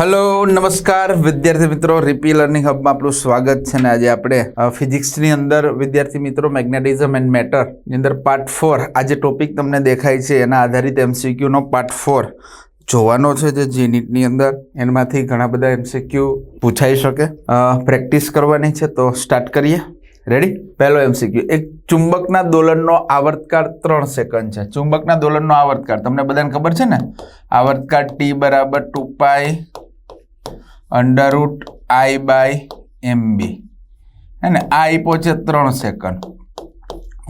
Hello નમસ્કાર. વિદ્યાર્થી મિત્રો રિપી લર્નિંગ હબમાં આપણું સ્વાગત છે ને આજે આપણે ફિઝિક્સની અંદર વિદ્યાર્થી મિત્રો મેગ્નેટિઝમ એન્ડ મેટરની અંદર પાર્ટ ફોર આ જે ટોપિક તમને દેખાય છે, એના આધારિત એમસીક્યુનો પાર્ટ ફોર જોવાનો છે જે જીનીટની અંદર. એમાંથી ઘણા બધા એમસીક્યુ પૂછાઈ શકે. પ્રેક્ટિસ કરવાની છે, તો સ્ટાર્ટ કરીએ. રેડી પહેલો એમસીક્યુ એક ચુંબકના દોલનનો આવર્તકાળ ત્રણ સેકન્ડ છે. ચુંબકના દોલનનો આવર્તકાળ. તમને બધાને ખબર છે ને? આવર્તકાળ ટી બરાબર two pi under root I by M B. અને ને? આ આપ્યો છે ત્રણ સેકન્ડ.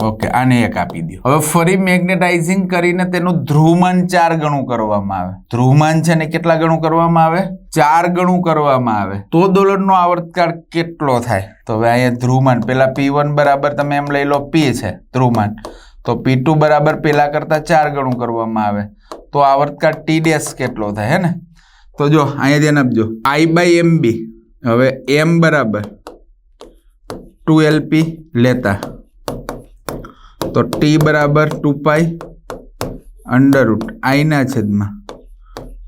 ઓકે, આને એક આપી દો હવે ફરી મેગ્નેટાઇઝિંગ કરીને તેનું ધ્રુવમાન ચાર ગણું કરવામાં આવે. ધ્રુવમાન છે ને કેટલા ગણું કરવામાં આવે? ચાર ગણું કરવામાં આવે. તો દોલનનો આવર્તકાળ કેટલો થાય? તો હવે અહીંયા ધ્રુવમાન, પેલા પી વન બરાબર તમે એમ લઈ લો પી છે, ધ્રુવમાન. તો પી ટુ બરાબર પેલા કરતા ચાર ગણું કરવામાં આવે. તો આવર્તકાળ ટી ડેશ કેટલો થાય, હે ને? તો જો, અહીંયા ધ્યાન આપજો. આઈ બાય એમ બી હવે એમ બરાબર ટુ એલપી લેતા. તો ટી બરાબર ટુ પાઈ અંડર રૂટ આઈના છેદમાં.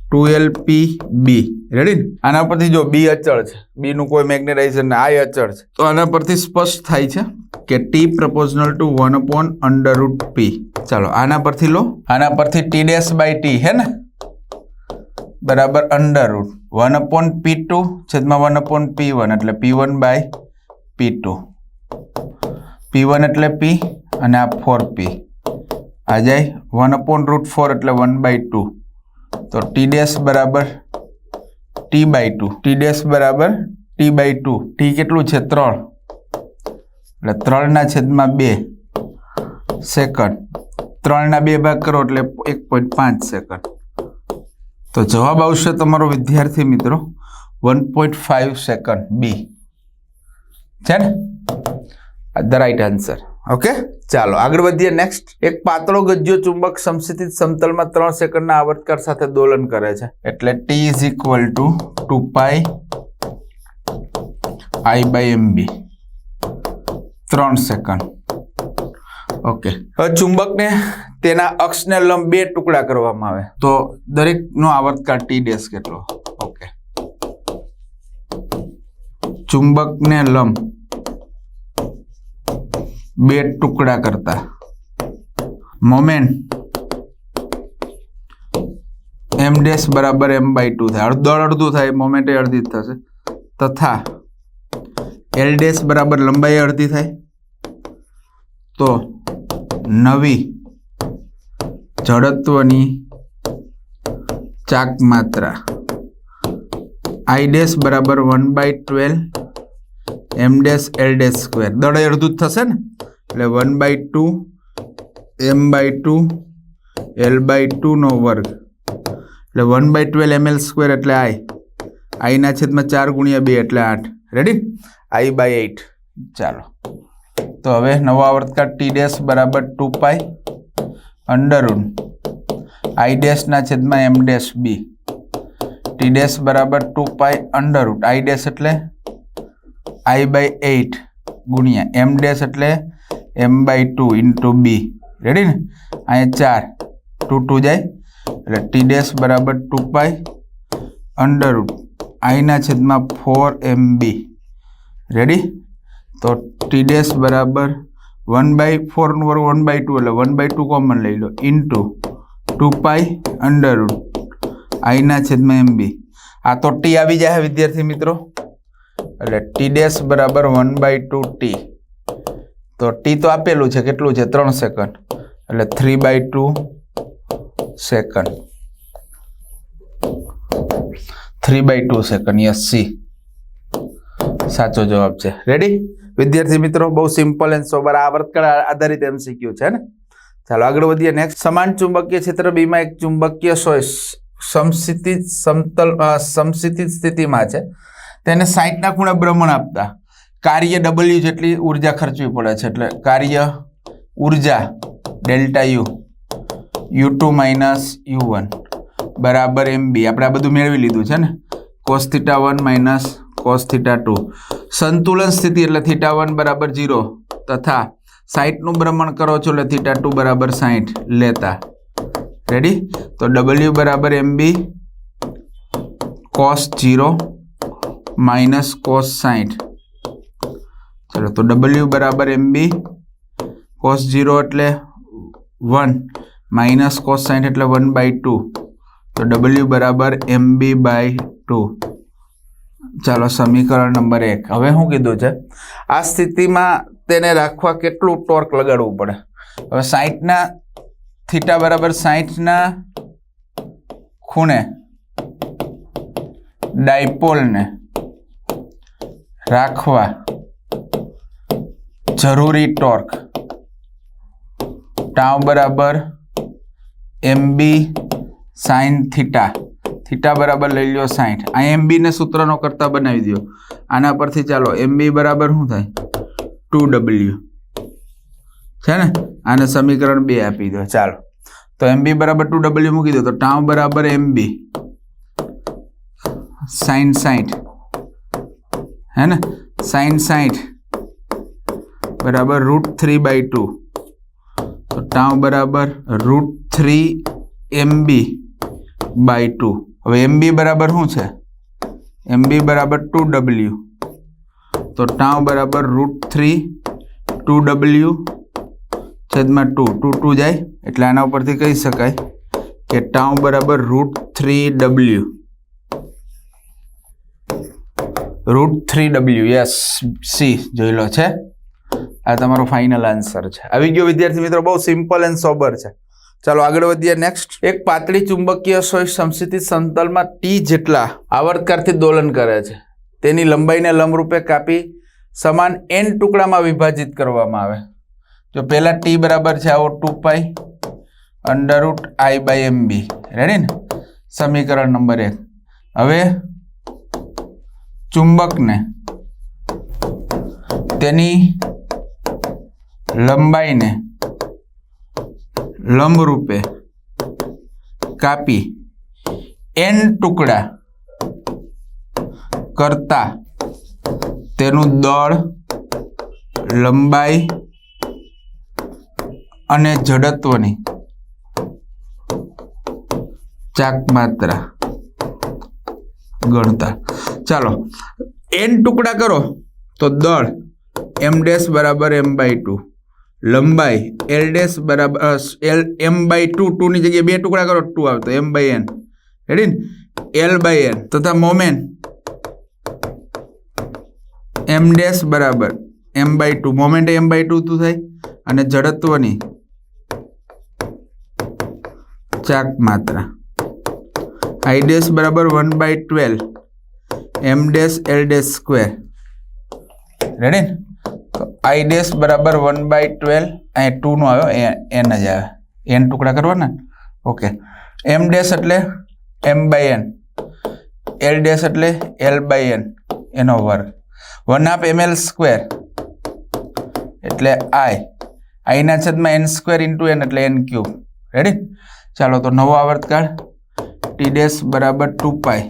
Two L P B ready ને આના પરથી જો બી અચળ છે. બીનું કોઈ મેગ્નેટાઇઝેશન ને આઈ અચળ છે. તો આના પરથી સ્પષ્ટ થાય છે કે T proportional to one upon under root P ચાલો, આના પરથી લો. આના પરથી ટી ડેશ બાય ટી હે ને? બરાબર under root one upon P two છેદમાં વન અપોન પી વન એટલે P one by P two P one એટલે પી અને આ ફોર પી આ જાય વન અપોન રૂટ ફોર એટલે વન બાય ટુ તો ટી ડેશ બરાબર T by two T dash બરાબર ટી બાય ટુ ટી કેટલું છે? ત્રણ. એટલે ત્રણના છેદમાં બે સેકન્ડ ત્રણના બે ભાગ કરો એટલે એક પોઈન્ટ પાંચ સેકન્ડ તો જવાબ આવશે તમારો વિદ્યાર્થી મિત્રો one point five second B. છે ને? ધ રાઈટ આન્સર ઓકે ચાલો, આગળ વધીએ. નેક્સ્ટ એક પાતળો ગજ્જો ચુંબક સમસ્થિત સમતલમાં ત્રણ સેકન્ડના આવર્તકાર સાથે દોલન કરે છે. એટલે T is equal to two pi I by M B ત્રણ સેકન્ડ. ઓકે. ચુંબકને તેના અક્ષને લંબ બે ટુકડા કરવામાં આવે. તો દરેકનો આવર્તકાળ ટી ડેશ કેટલો? ઓકે. ચુંબકને લંબ બે ટુકડા કરતા. મોમેન્ટ એમ ડેશ બરાબર એમ બાય ટુ થાય. અડધો અડધું થાય મોમેન્ટે અડધી થશે. તથા એલ ડેશ બરાબર લંબાઈ અડધી થાય. તો નવી જડત્વની ચાક માત્રા આઈ ડેશ બરાબર one by twelve M dash L dash square દળ અડધું જ થશે ને? એટલે one by two M by two L by ટુનો વર્ગ. એટલે one by twelve M L square એટલે આઈ આઈના છેદમાં ચાર ગુણ્યા બે એટલે આઠ. રેડી આઈ બાય એઇટ ચાલો. તો હવે નવો આવર્તકાળ ટી ડેશ બરાબર ટુ પાઈ અંડર આઈ ડેશના છેદમાં M dash B T dash બરાબર two pi under root I dash એટલે આઈ બાય એઇટ ગુણ્યા એમ ડેશ એટલે M by two into B ready ને? અહીંયા ચાર ટુ ટુ જાય. એટલે ટી ડેશ બરાબર ટુ પાઈ અંડર રૂટ આઈના છેદમાં ફોર એમ બી રેડી તો ટી ડેશ બરાબર વન બાય ફોરનું વર્ગ વન બાય ટુ એટલે વન બાય ટુ કોમન લઈ લો. Into two pi under root આઈના છેદમાં એમ બી આ તો ટી આવી જાય વિદ્યાર્થી મિત્રો. એટલે ટી ડેશ બરાબર વન બાય ટુ ટી તો ટી તો આપેલું છે. કેટલું છે? ત્રણ સેકન્ડ એટલે three by two second three by two second yes C સાચો જવાબ છે. રેડી વિદ્યાર્થી મિત્રો બહુ સિમ્પલ એન્ડ સોબર આવર્તકાળ આધારિત એમસીક્યુ છે ને? ચાલો આગળ વધીએ નેક્સ્ટ સમાન ચુંબકીય ક્ષેત્ર બીમાં એક ચુંબકીય સોય સમસ્થિતિ સમતલ અ, સમસ્થિતિ સ્થિતિમાં છે. તેને સાઈઠના ખૂણે ભ્રમણ આપતા. કાર્ય ડબલ્યુ જેટલી ઊર્જા ખર્ચવી પડે છે એટલે કાર્ય ઊર્જા delta U U two minus U one બરાબર એમ બી આપણે આ બધું મેળવી લીધું છે ને? Cos theta one minus cos theta two સંતુલન સ્થિતિ એટલે થીટા વન બરાબર ઝીરો તથા સાઈઠનું ભ્રમણ કરો છો એટલે થીટા ટુ બરાબર સાઠ લેતા. રેડી તો ડબલ્યુ બરાબર M B cos zero minus cos સાઠ ચલો, તો ડબલ્યુ બરાબર એમ બી કોસ જીરો એટલે વન માઇનસ કોસ સાઠ એટલે વન બાય ટુ તો ડબલ્યુ બરાબર એમ બી બાય ટુ ચાલો, સમીકરણ નંબર એક. હવે શું કીધું છે, આ સ્થિતિમાં તેને રાખવા કેટલું ટોર્ક લગાડવું પડે? હવે સાઈઠના થીટા બરાબર સાઈઠના ખૂણે ડાયપોલને રાખવા જરૂરી ટોર્ક ટાવ બરાબર M B sine theta. Theta બરાબર લઈ લ્યો સાઠ આ એમ બીને સૂત્રનો કરતા બનાવી દો આના પરથી ચાલો એમ બી બરાબર શું થાય? ટુ ડબલ્યુ છે ને? આને સમીકરણ બે આપી દો ચાલો. તો એમ બી બરાબર ટુ ડબલ્યુ મૂકી દો તો ટાઉ બરાબર એમ બી સાઈન સાઠ હે ને? સાઈન સાઠ બરાબર રૂટ થ્રી બાય ટુ. તો ટાઉ બરાબર root three M B by two. હવે એમ બી બરાબર શું છે? એમ બી બરાબર ટુ ડબલ્યુ તો ટાઉ બરાબર રૂટ થ્રી, ટુ ડબલ્યુ છેદમાં ટુ. ટુ ટુ જાય? એટલે આના ઉપરથી કહી શકાય કે ટાઉ બરાબર root three W root three W yes. C જોઈ લો છે. આ તમારો ફાઇનલ આન્સર છે. આવી ગયો વિદ્યાર્થી મિત્રો, બહુ સિમ્પલ એન્ડ સોબર છે. ચાલો આગળ વધીએ નેક્સ્ટ એક પાતળી ચુંબકીય સોય સંસ્થિત સમતલમાં ટી જેટલા આવર્તકારથી દોલન કરે છે. તેની લંબાઈને લંબરૂપે કાપી સમાન એન ટુકડામાં વિભાજિત કરવામાં આવે. જો પહેલાં ટી બરાબર છે આવો two pi under root I by M B ready ને? સમીકરણ નંબર એક. હવે ચુંબકને તેની લંબાઈને લંબરૂપે, કાપી, એન ટુકડા કરતા તેનું દળ, લંબાઈ અને જડત્વની ચાક માત્રા ગણતા. ચાલો, એન ટુકડા કરો, તો દળ એમ ડેશ બરાબર એમ બાય ટુ. લંબાઈ એલ ડેશ બરાબર એલ એમ બાય ટુ ટુની જગ્યાએ બે ટુકડા કરો ટુ આવતો એમ બાય એન રેડી ને એલ બાય એન તથા મોમેન્ટ એમ ડેશ બરાબર M by two moment M by two તું થાય. અને જડત્વની ચાક માત્રા. આઈ ડેશ બરાબર one by twelve M dash L dash square ready તો આઈ ડેશ બરાબર વન બાય ટ્વેલ્વ અહીંયા ટુનો આવ્યો એન જ આવે. એન ટુકડા કરવાના? ઓકે એમ ડેશ એટલે M by N L dash એટલે એલ બાય એન એનો વર્ગ. One half M L square એટલે આઈ આઈના છેદમાં એન સ્ક્વેર ઇન્ટુ એન એટલે એન ક્યુબ રેડી ચાલો, તો નવો આવર્તકાળ. ટી ડેશ બરાબર two pi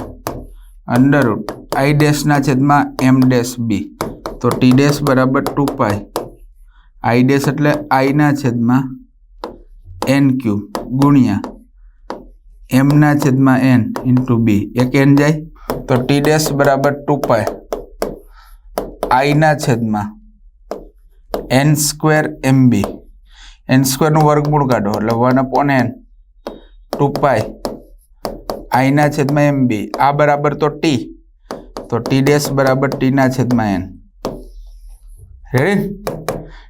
under root I ડેશના છેદમાં એમ ડેશ બી તો ટી ડેશ બરાબર ટુ પાય આઈ ડેશ એટલે આઈના છેદમાં એન ક્યુબ ગુણ્યા એમના છેદમાં એન ઇન્ટુ બી એક એન જાય? તો ટી ડેશ બરાબર ટુ પાય આઈના છેદમાં N square M B N સ્ક્વેરનું વર્ગમૂળ કાઢો, એટલે one upon N two pi આઈના છેદમાં એમ બી આ બરાબર તો ટી તો ટી ડેશ બરાબર ટીના છેદમાં એન રેડી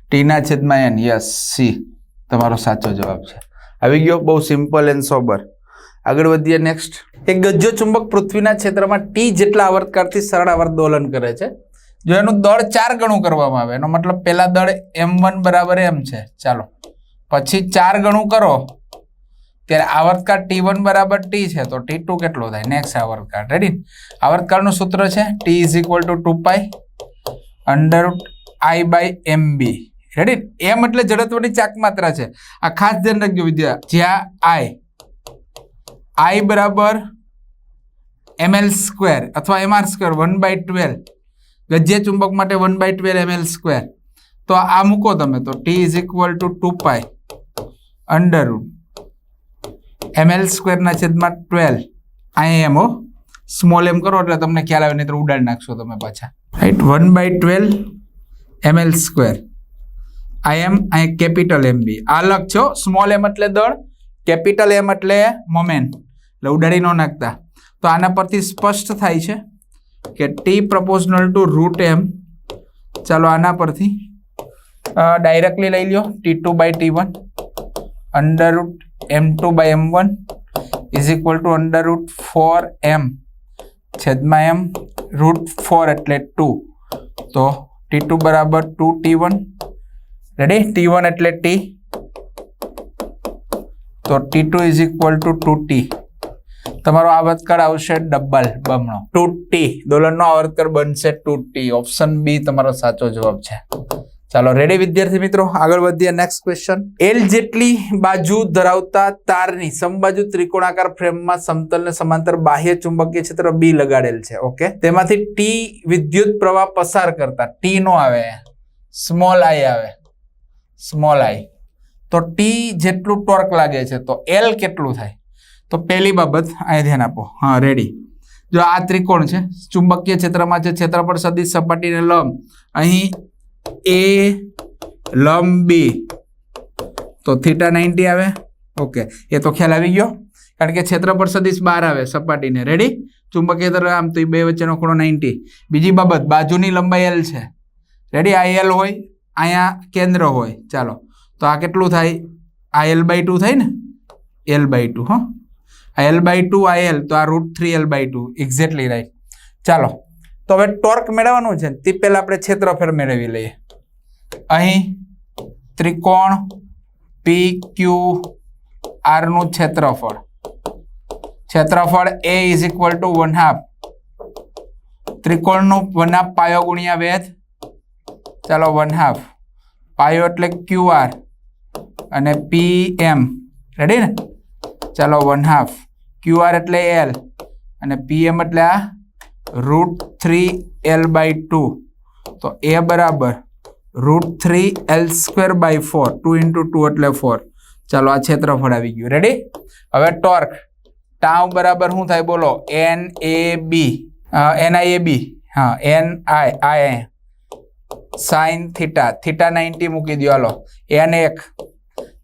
ટીના છેદમાં એન યસ સી તમારો સાચો જવાબ છે. આવી ગયો, બહુ સિમ્પલ એન્ડ સોબર આગળ વધીએ નેક્સ્ટ એક ગજ્જો ચુંબક પૃથ્વીના ક્ષેત્રમાં ટી જેટલા આવર્તકાળથી સરળ આવર્ત દોલન કરે છે. જો એનું દળ ચાર ગણું કરવામાં આવે, એનો મતલબ પહેલા દળ એમ વન બરાબર એમ છે. ચાલો. પછી ચાર ગણું કરો. ત્યારે આવર્તકાળ ટી વન બરાબર ટી છે. તો ટી ટુ કેટલો થાય? નેક્સ્ટ આવર્તકાળ. રેડી આવર્તકાળનું સૂત્ર છે T is equal to two pi under I by M B ready M એટલે જડત્વની ચાક માત્રા છે. આ ખાસ ધ્યાન રાખજો વિદ્યા જ્યાં આઈ આઈ બરાબર એમએલ સ્ક્વેર અથવા M R square one by twelve ગજ્ય ચુંબક માટે one by twelve M L square તો આ મૂકો તમે તો T is equal to two pi under root M L સ્ક્વેરના છેદમાં ટ્વેલ્વ આઈ એમ હો. સ્મોલ એમ કરો એટલે તમને ખ્યાલ આવે નહીં તો ઉડાડી નાખશો તમે પાછા. Right one by twelve M L square I M અહીં કેપિટલ એમ બી આ છો? સ્મોલ એમ એટલે દળ કેપિટલ એમ એટલે મોમેન્ટ એટલે ઉડાડી ન નાખતા. તો આના પરથી સ્પષ્ટ થાય છે કે T proportional to root M ચાલો આના પરથી ડાયરેક્ટલી લઈ લ્યો. T two by T one under root M two by M one is equal to under root four M છેદમાં એમ રૂટ ફોર એટલે ટુ તો ટી ટુ બરાબર two T one ready T one એટલે T તો T two is equal to two T તમારો આવર્તકર આવશે double બમણો. ટુ ટી દોલનનો આવર્તકર બનશે ટુ ટી ઓપ્શન બી તમારો સાચો જવાબ છે. ચાલો રેડી વિદ્યાર્થી મિત્રો? આગળ વધીએ નેક્સ્ટ ક્વેશ્ચન એલ જેટલી બાજુ ધરાવતા તારની સમબાજુ ત્રિકોણાકાર ફ્રેમમાં સમતલને સમાંતર બાહ્ય ચુંબકીય ક્ષેત્ર બી લગાડેલ છે ઓકે તેમાંથી ટી વિદ્યુત પ્રવાહ પસાર કરતા ટી નો આવે સ્મોલ આઈ આવે સ્મોલ આઈ તો ટી જેટલું ટોર્ક લાગે છે, તો એલ કેટલું થાય? તો પહેલી બાબત અહીં ધ્યાન આપો. હા રેડી જો આ ત્રિકોણ છે, ચુંબકીય ક્ષેત્રમાં છે ક્ષેત્રફળ સદિશ સપાટીને લંબ, અહીં એ લંબી. તો થીટા નાઇન્ટી આવે? ઓકે. એ તો ખ્યાલ આવી ગયો. કારણ કે ક્ષેત્રફળ સદીશ બહાર આવે સપાટીને. રેડી ચુંબકીય તરફ આમ તો એ બે વચ્ચેનો ખૂણો નાઇન્ટી બીજી બાબત, બાજુની લંબાઈ એલ છે. રેડી આ એલ હોય, અહીંયા કેન્દ્ર હોય. ચાલો. તો આ કેટલું થાય? આ એલ બાય ટુ થાય ને? એલ બાય ટુ હો. આ એલ બાય ટુ આ એલ તો આ root three L by two exactly right ચાલો. તો હવે ટોર્ક મેળવવાનું છે તે પહેલાં આપણે ક્ષેત્રફળ મેળવી લઈએ. અહીં ત્રિકોણ પી ક્યુ આરનું ક્ષેત્રફળ ક્ષેત્રફળ A is equal to one half ત્રિકોણનું one half પાયો ગુણ્યા વેધ. ચાલો વન હાફ પાયો એટલે ક્યુ આર અને પી એમ રેડી ને? ચાલો વન હાફ ક્યુ આર એટલે એલ અને પી એમ એટલે આ root three L by two. તો એ બરાબર root three L square by four, two into two એટલે ફોર. ચાલો આ ક્ષેત્રફળ આવી ગયું. રેડી હવે ટોર્ક. ટાવ બરાબર શું થાય બોલો? N A B N I A B હા N I I sine theta theta ninety મૂકી દો. હાલો. એન એક.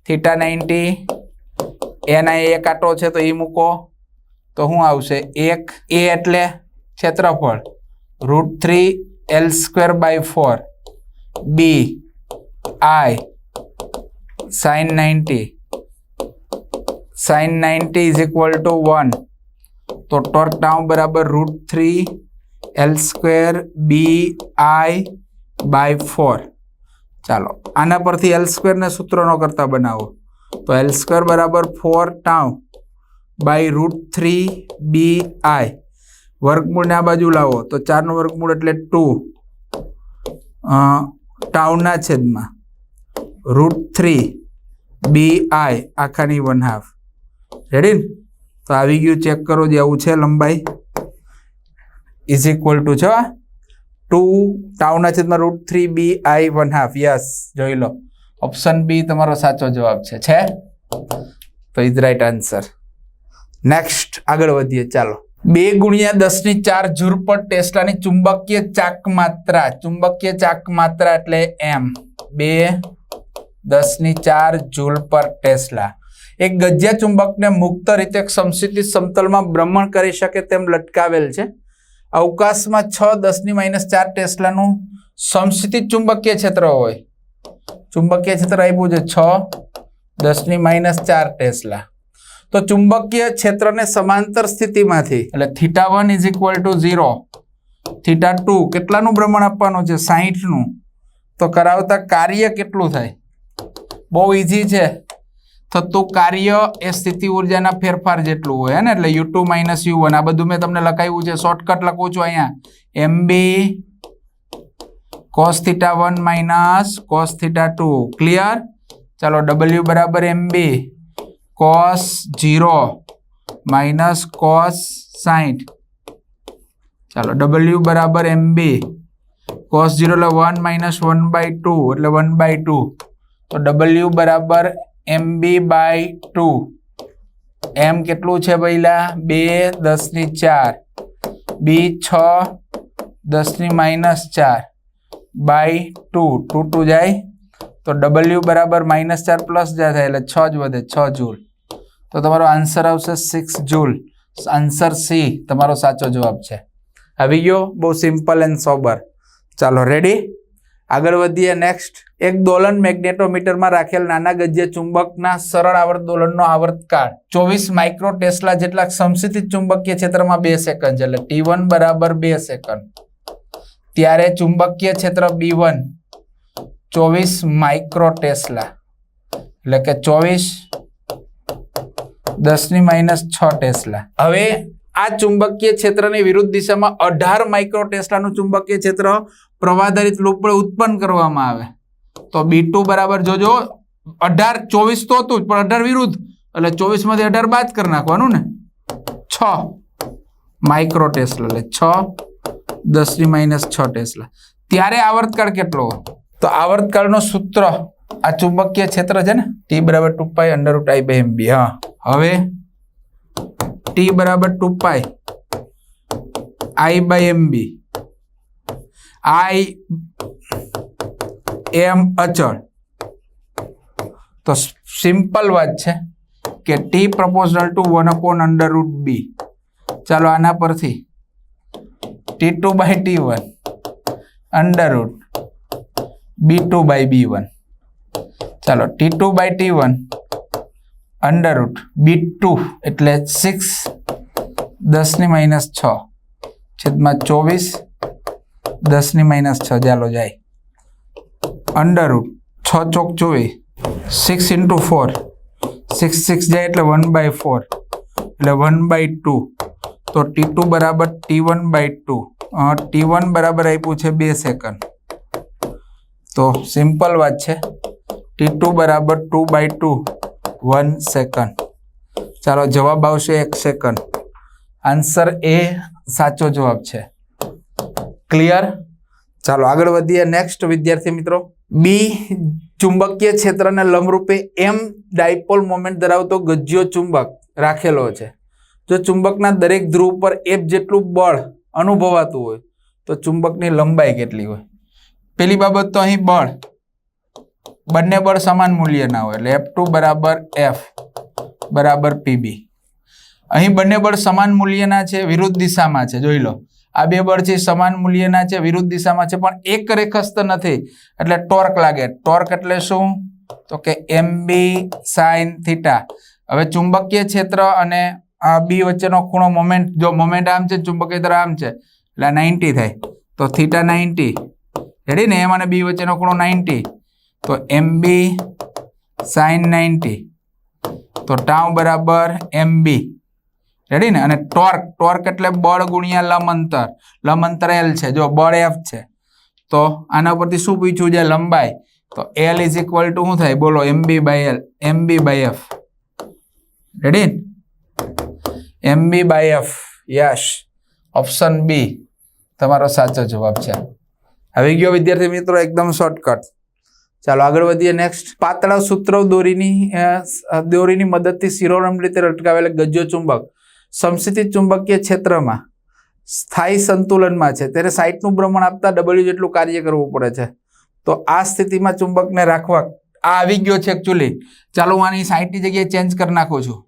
થીટા નાઇન્ટી એના એક આટો છે તો એ મૂકો. તો શું આવશે? એક એ એટલે ક્ષેત્રફળ root three L square by four. B, I sine ninety. Sine ninety is equal to one તો ટોર્ક ટાઉન બરાબર root three L square B, I by four. ચાલો, આના પરથી એલ સ્ક્વેરને સૂત્રનો કરતા બનાવો. તો એલ સ્ક્વેર બરાબર four tau by root three B, I. વર્ગમૂળને આ બાજુ લાવો. તો ચારનું વર્ગમૂળ એટલે ટુ. ટાઉના છેદમાં. Root three. B, I. આખાની one half. Ready ને તો આવી ગયું. ચેક કરો જે આવું છે લંબાઈ. ઇઝ ઇક્વલ ટુ છે ટુ ટાઉના છેદમાં root three, B, I, one half. Yes જોઈ લો. ઓપ્શન બી તમારો સાચો જવાબ છે. છે? તો ઇઝ રાઈટ આન્સર. નેક્સ્ટ આગળ વધીએ. ચાલો. બે ગુણ્યા દસની ચાર જૂર પર ટેસ્લાની ચુંબકીય ચાક માત્રા ચુંબકીય ચાક માત્રા એટલે એમ. બે દસની ચાર જૂલ પર ટેસ્લા. એક ગજ્યા ચુંબકને મુક્ત રીતે સમસ્થિતિ સમતલમાં ભ્રમણ કરી શકે તેમ લટકાવેલ છે. અવકાશમાં છ દસની માઇનસ ચાર ટેસ્લાનું સમસ્થિતિ ચુંબકીય ક્ષેત્ર હોય. ચુંબકીય ક્ષેત્ર આપ્યું છે છ દસની માઇનસ ચાર ટેસ્લા. તો ચુંબકીય ક્ષેત્રને સમાંતર સ્થિતિમાંથી એટલે theta one is equal to zero theta two કેટલાનું ભ્રમણ આપવાનું છે? સાહીઠનું. તો કરાવતા કાર્ય કેટલું થાય? બહુ ઇઝી છે. થતું કાર્ય એ સ્થિતિ ઉર્જાના ફેરફાર જેટલું હોય ને? એટલે U two minus U one આ બધું મેં તમને લખાવ્યું છે. શોર્ટકટ લખું છું અહીંયા. M B cos theta one minus cos theta two clear ચાલો ડબલ્યુ બરાબર M B cos zero minus cos સાઠ ચાલો ડબલ્યુ બરાબર એમ બી કોસ જીરો એટલે one minus one by two એટલે વન બાય ટુ તો ડબલ્યુ બરાબર M B by two એમ કેટલું છે પહેલા? બે દસની ચાર. બી છ દસની માઇનસ ચાર. બાય ટુ ટુ ટુ જાય. તો ડબલ્યુ બરાબર માઇનસ ચાર પ્લસ જાય થાય એટલે છ જ વધે, છ જૂલ. તો તમારો આન્સર આવશે સિક્સ જૂલ આન્સર સી તમારો સાચો જવાબ છે. આવી ગયો, બહુ સિમ્પલ એન્ડ સોબર ચાલો રેડી આગળ વધીએ નેક્સ્ટ એક દોલન મેગ્નેટોમીટરમાં રાખેલ નાના ગજ્ય ચુંબકના સરળ આવર્ત દોલનનો આવર્તકાળ. ચોવીસ માઇક્રો ટેસ્લા જેટલા સમસ્થિત ચુંબકીય ક્ષેત્રમાં બે સેકન્ડ છે. એટલે ટી વન બરાબર બે સેકન્ડ. ત્યારે ચુંબકીય ક્ષેત્ર બી વન. ચોવીસ માઇક્રો ટેસ્લા. એટલે કે ચોવીસ દસની માઇનસ છ ટેસ્લા. હવે આ ચુંબકીય ક્ષેત્રની વિરુદ્ધ દિશામાં અઢાર માઇક્રો ટેસ્લાનું ચુંબકીય ક્ષેત્ર પ્રવાધારિત લૂપ ઉત્પન્ન કરવામાં આવે. તો બી બરાબર જોજો, અઢાર ચોવીસ તો હતું પણ અઢાર વિરુદ્ધ. એટલે ચોવીસમાંથી અઢાર બાદ કરી નાખવાનું ને. છ માઇક્રો ટેસ્લા, એટલે છ દસની માઇનસ છ ટેસ્લા. ત્યારે આવર્તકાળ કેટલો? તો આવર્તકાળનો સૂત્ર આ ચુંબકીય ક્ષેત્ર છે ને ટી બરાબર two pi under root I બે એમ બી હા. હવે ટી બરાબર two pi I by M બી આઈ એમ અચળ. તો સિમ્પલ વાત છે કે T proportional to one upon under root B ચાલો આના પરથી T two by T one under root B two by B one ચાલો T two by T one under root B two એટલે સિક્સ દસની minus છ, છેદમાં ચોવીસ, દસની માઇનસ છ, ચાલો જાય. અંડર રૂટ છ ચોક ચોવીસ six into four six six જાય એટલે વન બાય ફોર એટલે વન બાય ટુ તો ટી ટુ બરાબર T one by two T one બરાબર આપ્યું છે બે સેકન્ડ તો સિમ્પલ વાત છે. ટી ટુ બરાબર two by two one second ચાલો જવાબ આવશે એક સેકન્ડ આન્સર એ સાચો જવાબ છે. ક્લિયર ચાલો આગળ વધીએ. નેક્સ્ટ વિદ્યાર્થી મિત્રો. બી ચુંબકીય ક્ષેત્રને લંબરૂપે એમ ડાયપોલ મોમેન્ટ ધરાવતો ગજ્યો ચુંબક રાખેલો છે. જો ચુંબકના દરેક ધ્રુવ પર એફ જેટલું બળ અનુભવાતું હોય, તો ચુંબકની લંબાઈ કેટલી હોય? પેલી બાબત તો અહીં બળ. બંને બળ સમાન મૂલ્યના હોય. એટલે એફ ટુ બરાબર એફ બરાબર પીબી અહીં બંને બળ સમાન મૂલ્યના છે, વિરુદ્ધ દિશામાં છે. જોઈ લો. આ બે બળ છે સમાન મૂલ્યના છે, વિરુદ્ધ દિશામાં છે, પણ એક રેખસ્થ નથી. એટલે ટોર્ક લાગે. ટોર્ક એટલે શું? તો કે એમ બી સાઇન થીટા હવે ચુંબકીય ક્ષેત્ર અને આ બી વચ્ચેનો ખૂણો મોમેન્ટ જો મોમેન્ટ આમ છે, ચુંબકીય ક્ષેત્ર આમ છે, એટલે નાઇન્ટી થાય. તો થીટા નાઇન્ટી રેડી ને? એમ અને બી વચ્ચેનો ખૂણો નાઇન્ટી તો એમ બી સાઇન નાઇન્ટી તો ટાઉ બરાબર એમ બી રેડી ને? અને ટોર્ક ટોર્ક એટલે બળ ગુણ્યા લંબ અંતર લંબ અંતર એલ છે. જો બળ એફ છે. તો આના પરથી શું પૂછ્યું છે? લંબાઈ. તો એલ ઇઝ ઇક્વલ ટુ શું થાય? બોલો M B by L M B by F ready M B by F yes option B તમારો સાચો જવાબ છે. આવી ગયો વિદ્યાર્થી મિત્રો, એકદમ શોર્ટકટ ચાલો આગળ વધીએ નેક્સ્ટ પાતળા સૂત્રો દોરીની દોરીની મદદથી શિરોરમ રીતે લટકાવેલ ગજ્જો ચુંબક સમસ્થિત ચુંબકીય ક્ષેત્રમાં સ્થાયી સંતુલનમાં છે. ત્યારે સાઈટનું ભ્રમણ આપતા ડબલ્યુ જેટલું કાર્ય કરવું પડે છે. તો આ સ્થિતિમાં ચુંબકને રાખવા, આ આવી ગયો છે એકચ્યુઅલી ચાલો હું આની સાઇટની જગ્યાએ ચેન્જ કરી નાખું છું.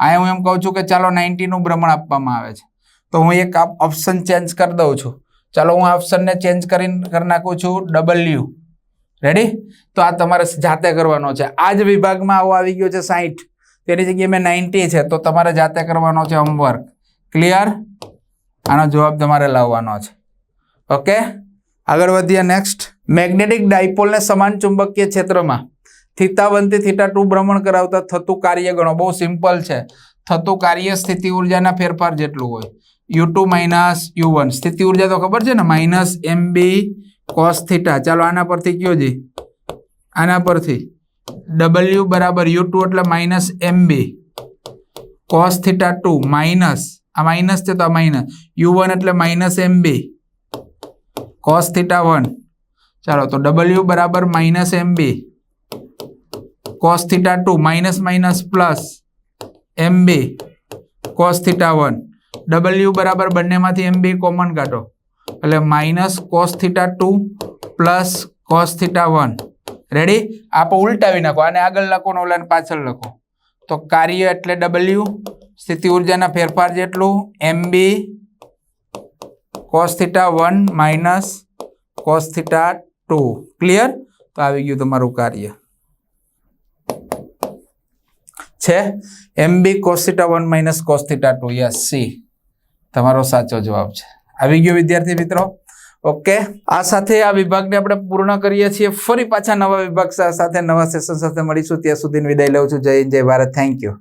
અહીંયા હું એમ કહું છું કે ચાલો નાઇન્ટીનું ભ્રમણ આપવામાં આવે છે. તો હું એક ઓપ્શન ચેન્જ કરી દઉં છું. ચાલો હું ઓપ્શનને ચેન્જ કરીને, કરી નાખું છું ડબલ્યુ રેડી તો આ તમારે જાતે કરવાનો છે. આ જ વિભાગમાં આવો આવી ગયો છે સાઈઠ. તેની જગ્યાએ મેં નાઇન્ટી છે, તો તમારે જાતે કરવાનો છે હોમવર્ક ક્લિયર આનો જવાબ તમારે લાવવાનો છે. ઓકે આગળ વધીએ નેક્સ્ટ મેગ્નેટિક ડાયપોલને સમાન ચુંબકીય ક્ષેત્રમાં. થીતા વનથી થીટા ટુ ભ્રમણ કરાવતા થતું કાર્ય ગણો. બહુ સિમ્પલ છે. થતું કાર્ય સ્થિતિ ઉર્જાના ફેરફાર જેટલું હોય. U two minus U one સ્થિતિ ઊર્જા તો ખબર છે ને? Minus M B cos theta ચાલો આના પરથી કયો જી આના પરથી. ડબલ્યુ બરાબર યુ ટુ એટલે minus M B cos theta two minus આ માઇનસ છે તો આ માઇનસ યુ વન એટલે minus M B cos theta one ચાલો તો ડબલ્યુ બરાબર minus M B cos theta two minus minus plus M B cos theta one W બરાબર બંનેમાંથી એમ બી કોમન કાઢો. એટલે minus cos theta two plus cos theta one ready આપ ઉલટાવી નાખો. આને આગળ લખો ને ઓલાને પાછળ લખો. તો કાર્ય એટલે ડબલ્યુ સ્થિતિ ઉર્જાના ફેરફાર જેટલું M B cos theta one minus cos theta two clear તો આવી ગયું તમારું કાર્ય. છે? M B cos theta one minus cos theta two yes C તમારો સાચો જવાબ છે. આવી ગયો વિદ્યાર્થી મિત્રો. ઓકે આ સાથે આ વિભાગને આપણે પૂર્ણ કરીએ છીએ. ફરી પાછા નવા વિભાગ સાથે નવા સેશન સાથે મળીશું. ત્યાં સુધી વિદાય લઉં છું. જય હિન્દ, જય ભારત. Thank you